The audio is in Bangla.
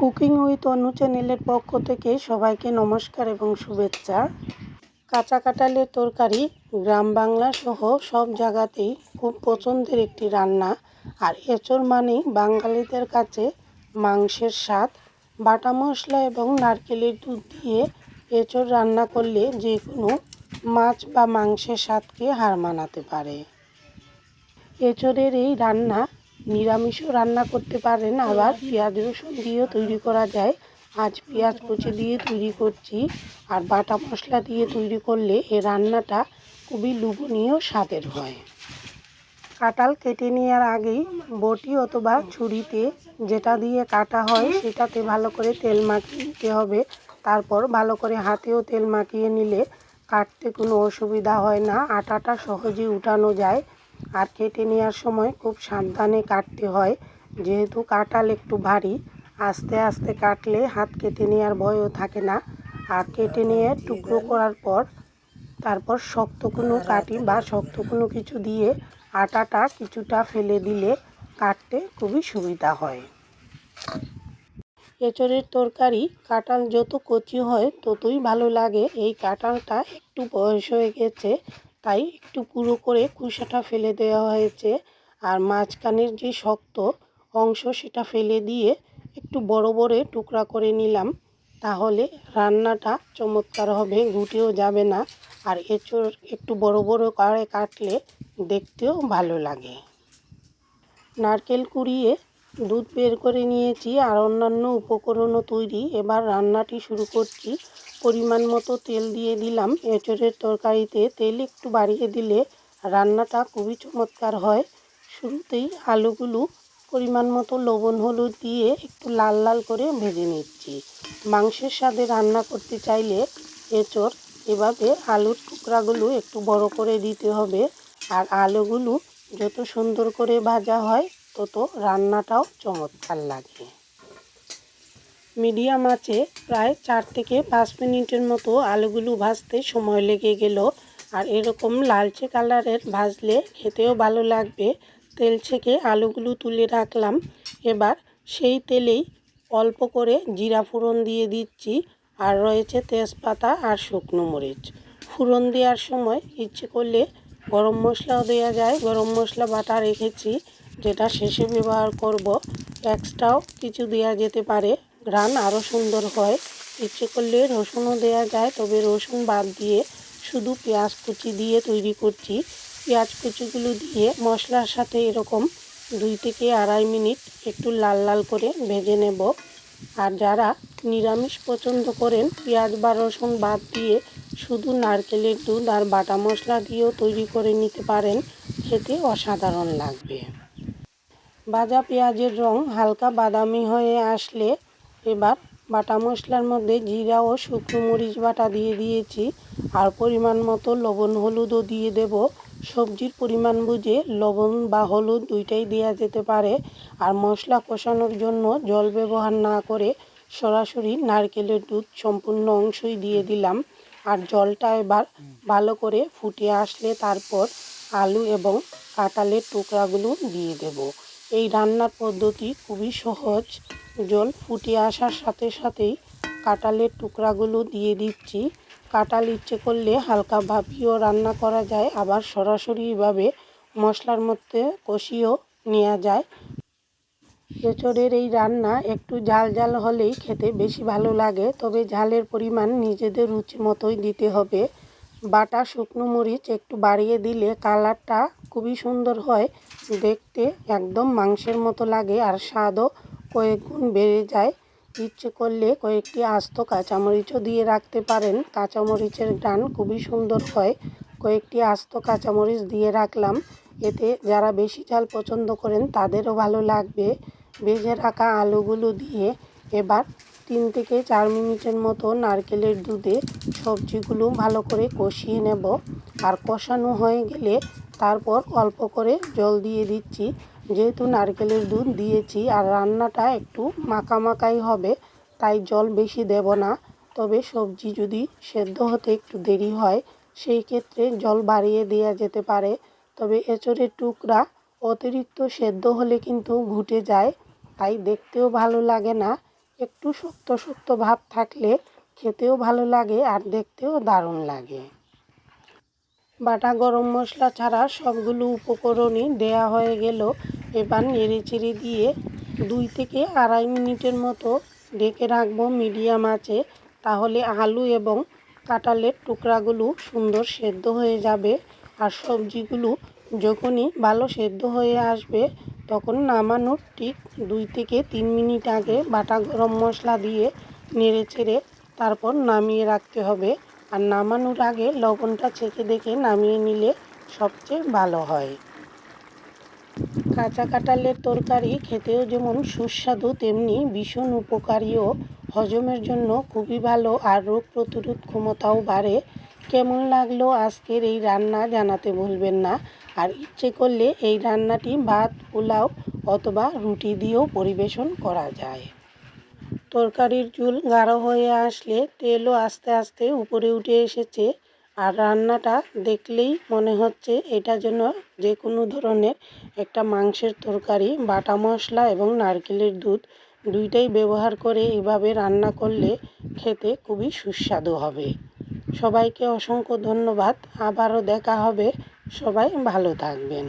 কুকিং উইথ অনু চ্যানেলের পক্ষ থেকে সবাইকে নমস্কার এবং শুভেচ্ছা। কাঁচা কাঁঠালের তরকারি গ্রাম বাংলা সহ সব জায়গাতেই খুব পছন্দের একটি রান্না। আর এঁচড় মানেই বাঙালিদের কাছে মাংসের স্বাদ। বাটা মশলা এবং নারকেলের দুধ দিয়ে এঁচড় রান্না করলে যে কোনো মাছ বা মাংসের স্বাদকে হার মানাতে পারে। এঁচড়ের এই রান্না নিরামিষও রান্না করতে পারেন আবার পেঁয়াজ রসুন দিয়েও তৈরি করা যায়। আজ পেঁয়াজ কুচি দিয়ে তৈরি করছি, আর বাটা মশলা দিয়ে তৈরি করলে এ রান্নাটা খুবই লোভনীয় স্বাদের হয়। কাঁঠাল কেটে নেওয়ার আগেই বটি অথবা ছুরিতে যেটা দিয়ে কাটা হয়, সেটাতে ভালো করে তেল মাখিয়ে নিতে হবে। তারপর ভালো করে হাতেও তেল মাখিয়ে নিলে কাটতে কোনো অসুবিধা হয় না, আটাটা সহজেই উঠানো যায়। আর কেটে নেওয়ার সময় খুব সাবধানে কাটতে হয়। যেহেতু কাঁঠাল একটু ভারী, আস্তে আস্তে কাটলে হাত কেটে নেওয়ার ভয়ও থাকে না। আর কেটে নিয়ে টুকরো করার পর তারপর শক্ত কোনো কাটি বা শক্ত কোনো কিছু দিয়ে আটাটা কিছুটা ফেলে দিলে কাটতে খুবই সুবিধা হয়। এঁচড়ের তরকারি, কাঁঠাল যত কচি হয় ততই ভালো লাগে। এই কাঁঠালটা একটু বয়স হয়ে গেছে তাই একটু পুরো করে কুসাটা ফেলে দেওয়া হয়েছে। আর মাঝখানের যে শক্ত অংশ সেটা ফেলে দিয়ে একটু বড় বড় টুকরা করে নিলাম। তাহলে রান্নাটা চমৎকার হবে, ঘুটেও যাবে না। আর এঁচড় একটু বড় বড় করে কাটলে দেখতেও ভালো লাগে। নারকেল কুড়িয়ে দুধ বের করে নিয়েছি আর অন্যান্য উপকরণও তৈরি। এবার রান্নাটি শুরু করছি। পরিমাণ মতো তেল দিয়ে দিলাম। এঁচড়ের তরকারিতে তেল একটু বাড়িয়ে দিলে রান্নাটা খুবই চমৎকার হয়। শুরুতেই আলুগুলো পরিমাণ মতো লবণ হলুদ দিয়ে একটু লাল লাল করে ভেজে নিচ্ছি। মাংসের সাথে রান্না করতে চাইলে এঁচড়, এভাবে আলুর টুকরাগুলো একটু বড় করে দিতে হবে। আর আলুগুলো যত সুন্দর করে ভাজা হয় তত রান্নাটাও চমৎকার লাগে। মিডিয়াম আছে প্রায় চার থেকে পাঁচ মিনিটের মতো আলুগুলো ভাজতে সময় লেগে গেল আর এরকম লালচে কালারের ভাজলে খেতেও ভালো লাগবে। তেল ছেঁকে আলুগুলো তুলে রাখলাম। এবার সেই তেলেই অল্প করে জিরা ফোড়ন দিয়ে দিচ্ছি আর রয়েছে তেজপাতা আর শুকনো মরিচ। ফোড়ন দেওয়ার সময় ইচ্ছে করলে গরম মশলাও দেওয়া যায়। গরম মশলা বাটা রেখেছি। যেটা শেষে ব্যবহার করব। এক্সট্রাও কিছু দেওয়া যেতে পারে। ঘ্রাণ আরও সুন্দর হয়। ইচ্ছে করলে রসুনও দেওয়া যায়, তবে রসুন বাদ দিয়ে শুধু পেঁয়াজ কুচি দিয়ে তৈরি করছি। পেঁয়াজ কুচিগুলো দিয়ে মশলার সাথে এরকম দুই থেকে আড়াই মিনিট একটু লাল লাল করে ভেজে নেব। আর যারা নিরামিষ পছন্দ করেন, পেঁয়াজ বা রসুন বাদ দিয়ে শুধু নারকেলের দুধ আর বাটা মশলা দিয়েও তৈরি করে নিতে পারেন, খেতে অসাধারণ লাগবে। ভাজা পেঁয়াজের রং হালকা বাদামি হয়ে আসলে এবার বাটা মশলার মধ্যে জিরা ও শুকনো মরিচ বাটা দিয়ে দিয়েছি। আর পরিমাণ মতো লবণ, হলুদও দিয়ে দেব। সবজির পরিমাণ বুঝে লবণ বা হলুদ দুইটাই দেওয়া যেতে পারে। আর মশলা কষানোর জন্য জল ব্যবহার না করে সরাসরি নারকেলের দুধ সম্পূর্ণ অংশই দিয়ে দিলাম। আর জলটা এবার ভালো করে ফুটে আসলে তারপর আলু এবং কাঁঠালের টুকরাগুলো দিয়ে দেব। এই রান্নার পদ্ধতি খুবই সহজ। জল ফুটে আসার সাথে সাথেই কাঁঠালের টুকরাগুলো দিয়ে দিচ্ছি। কাঁঠাল ইচ্ছে করলে হালকা ভাপিও রান্না করা যায়, আবার সরাসরিভাবে মশলার মধ্যে কষিয়েও নেওয়া যায়। এঁচড়ের এই রান্না একটু ঝাল ঝাল হলেই খেতে বেশি ভালো লাগে, তবে ঝালের পরিমাণ নিজেদের রুচি মতোই দিতে হবে। বাটা শুকনো মরিচ একটু বাড়িয়ে দিলে কালারটা খুবই সুন্দর হয়। দেখতে একদম মাংসের মতো লাগে আর স্বাদও কয়েক গুণ বেড়ে যায়। ইচ্ছে করলে কয়েকটি আস্ত কাঁচামরিচও দিয়ে রাখতে পারেন। কাঁচামরিচের গান খুবই সুন্দর হয়। কয়েকটি আস্ত কাঁচামরিচ দিয়ে রাখলাম। এতে যারা বেশি ঝাল পছন্দ করেন তাদেরও ভালো লাগবে। ভেজে রাখা আলুগুলো দিয়ে এবার তিন থেকে চার মিনিটের মতো নারকেলের দুধে সবজিগুলো ভালো করে কষিয়ে নেব। আর কষানো হয়ে গেলে তারপর অল্প করে জল দিয়ে দিচ্ছি। যেহেতু নারকেলের দুধ দিয়েছি আর রান্নাটা একটু মাখা মাখাই হবে, তাই জল বেশি দেব না। তবে সবজি যদি সেদ্ধ হতে একটু দেরি হয়, সেই ক্ষেত্রে জল বাড়িয়ে দেওয়া যেতে পারে। তবে এঁচড়ের টুকরা অতিরিক্ত সেদ্ধ হলে কিন্তু ঘুটে যায়, তাই দেখতেও ভালো লাগে না। একটু শক্ত শক্ত ভাব থাকলে খেতেও ভালো লাগে আর দেখতেও দারুণ লাগে। বাটা গরম মশলা ছাড়া সবগুলো উপকরণই দেয়া হয়ে গেল। এবার নেড়ে চেড়ে দিয়ে দুই থেকে আড়াই মিনিটের মতো ঢেকে রাখব মিডিয়াম আঁচে। তাহলে আলু এবং কাঁঠালের টুকরাগুলো সুন্দর সেদ্ধ হয়ে যাবে। আর সবজিগুলো যখনই ভালো সেদ্ধ হয়ে আসবে তখন নামানোর ঠিক দুই থেকে তিন মিনিট আগে বাটা গরম মশলা দিয়ে নেড়ে চেড়ে তারপর নামিয়ে রাখতে হবে। আর নামানোর আগে লবণটা ছেঁকে দেখে নামিয়ে নিলে সবচেয়ে ভালো হয়। কাঁচা কাঁঠালের তরকারি খেতেও যেমন সুস্বাদু, তেমনি ভীষণ উপকারীও। হজমের জন্য খুবই ভালো আর রোগ প্রতিরোধ ক্ষমতাও বাড়ে। কেমন লাগল আজকের এই রান্না জানাতে ভুলবেন না। আর ইচ্ছে করলে এই রান্নাটি ভাত, পোলাও অথবা রুটি দিয়েও পরিবেশন করা যায়। তরকারির চুল গাঢ় হয়ে আসলে তেলও আস্তে আস্তে উপরে উঠে এসেছে আর রান্নাটা দেখলেই মনে হচ্ছে এটা যেন যে কোনো ধরনের একটা মাংসের তরকারি, বাটা মশলা এবং নারকেলের দুধ দুইটাই ব্যবহার করে এভাবে রান্না করলে খেতে খুবই সুস্বাদু হবে। সবাইকে অসংখ্য ধন্যবাদ। আবারও দেখা হবে সবাই ভালো থাকবেন।